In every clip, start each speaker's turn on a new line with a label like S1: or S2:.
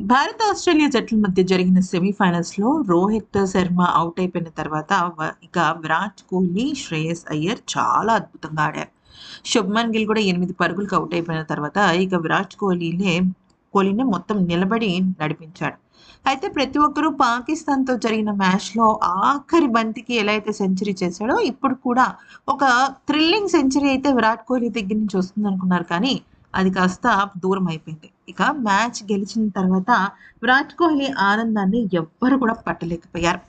S1: Bharat Australia జట్ల మధ్య జరిగిన సెమీఫైనల్స్లో రోహిత్ శర్మ అవుట్ అయిపోయిన తర్వాత వ- ఇక విరాట్ కోహ్లీ శ్రేయస్ అయ్యర్ చాలా అద్భుతంగా ఆడారు. శుభ్మన్ గిల్ కూడా ఎనిమిది పరుగులకు అవుట్ అయిపోయిన తర్వాత ఇక విరాట్ కోహ్లీనే కోహ్లీని మొత్తం నిలబడి నడిపించాడు. అయితే ప్రతి ఒక్కరూ పాకిస్తాన్తో జరిగిన మ్యాచ్లో ఆఖరి బంతికి ఎలా అయితే సెంచరీ చేశాడో ఇప్పుడు కూడా ఒక థ్రిల్లింగ్ సెంచరీ అయితే విరాట్ కోహ్లీ దగ్గర నుంచి వస్తుంది అనుకున్నారు కానీ అది కాస్త దూరం అయిపోయింది. ఇక మ్యాచ్ గెలిచిన తర్వాత విరాట్ కోహ్లీ ఆనందాన్ని ఎవ్వరు కూడా పట్టలేకపోయారు.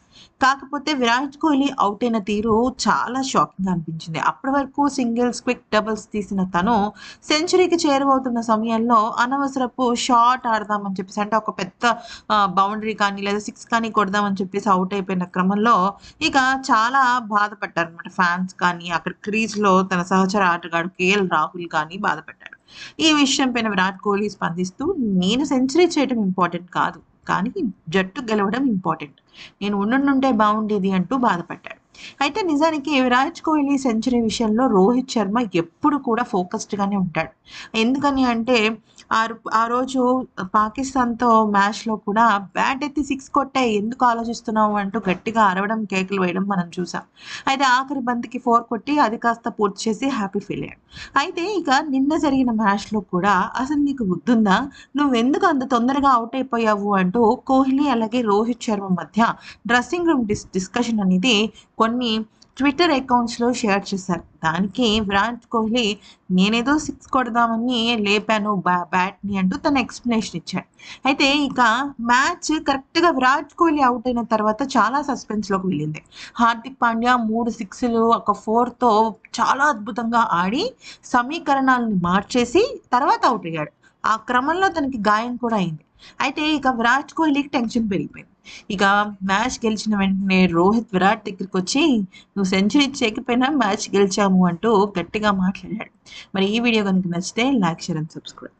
S1: కాకపోతే విరాట్ కోహ్లీ అవుట్ అయిన తీరు చాలా షాకింగ్ అనిపించింది. అప్పటి వరకు సింగిల్స్ క్విక్ డబుల్స్ తీసిన తను సెంచరీకి చేరువవుతున్న సమయంలో అనవసరపు షాట్ ఆడదామని చెప్పేసి అంటే ఒక పెద్ద బౌండరీ కానీ లేదా సిక్స్ కానీ కొడదామని చెప్పేసి అవుట్ అయిపోయిన క్రమంలో ఇక చాలా బాధపడ్డారు అనమాట ఫ్యాన్స్ కానీ అక్కడ క్రీజ్లో తన సహచర ఆటగాడు కేఎల్ రాహుల్ కానీ బాధపడ్డాడు. ఈ విషయం పైన విరాట్ కోహ్లీ స్పందిస్తూ నేను సెంచరీ చేయడం ఇంపార్టెంట్ కాదు కానీ జట్టు గెలవడం ఇంపార్టెంట్. నేను ఉండుంటే బాగుండేది అంటూ బాధపడ్డాడు. అయితే నిజానికి విరాట్ కోహ్లీ సెంచరీ విషయంలో రోహిత్ శర్మ ఎప్పుడు కూడా ఫోకస్డ్గానే ఉంటాడు. ఎందుకని అంటే ఆ ఆ రోజు పాకిస్తాన్తో మ్యాచ్లో కూడా బ్యాట్ ఎత్తి సిక్స్ కొట్టే ఎందుకు ఆలోచిస్తున్నావు అంటూ గట్టిగా అరవడం కేకలు వేయడం మనం చూసాం. అయితే ఆఖరి బంతికి ఫోర్ కొట్టి అది కాస్త పూర్తి చేసి హ్యాపీ ఫీల్ అయ్యాడు. అయితే ఇక నిన్న జరిగిన మ్యాచ్లో కూడా అసలు నీకు బుద్ధుందా నువ్వెందుకు అంత తొందరగా అవుట్ అయిపోయావు అంటూ కోహ్లీ అలాగే రోహిత్ శర్మ మధ్య డ్రెస్సింగ్ రూమ్ డిస్ డిస్కషన్ అనేది కొన్ని ట్విట్టర్ అకౌంట్స్లో షేర్ చేశారు. దానికి విరాట్ కోహ్లీ నేనేదో సిక్స్ కొడదామని లేపాను బ్యా బ్యాట్ని అంటూ తన ఎక్స్ప్లెనేషన్ ఇచ్చాడు. అయితే ఇక మ్యాచ్ కరెక్ట్గా విరాట్ కోహ్లీ అవుట్ అయిన తర్వాత చాలా సస్పెన్స్లోకి వెళ్ళింది. హార్దిక్ పాండ్యా మూడు సిక్స్లు ఒక ఫోర్తో చాలా అద్భుతంగా ఆడి సమీకరణాలను మార్చేసి తర్వాత అవుట్ అయ్యాడు. ఆ క్రమంలో తనకి గాయం కూడా అయింది. అయితే ఇక విరాట్ కోహ్లీకి టెన్షన్ పెరిగిపోయింది. ఇక మ్యాచ్ గెలిచిన వెంటనే రోహిత్ విరాట్ దగ్గరికి వచ్చి నువ్వు సెంచరీ చేయకపోయినా మ్యాచ్ గెలిచాము అంటూ గట్టిగా మాట్లాడాడు. మరి ఈ వీడియో కనుక నచ్చితే లైక్ షేర్ అండ్ సబ్స్క్రైబ్.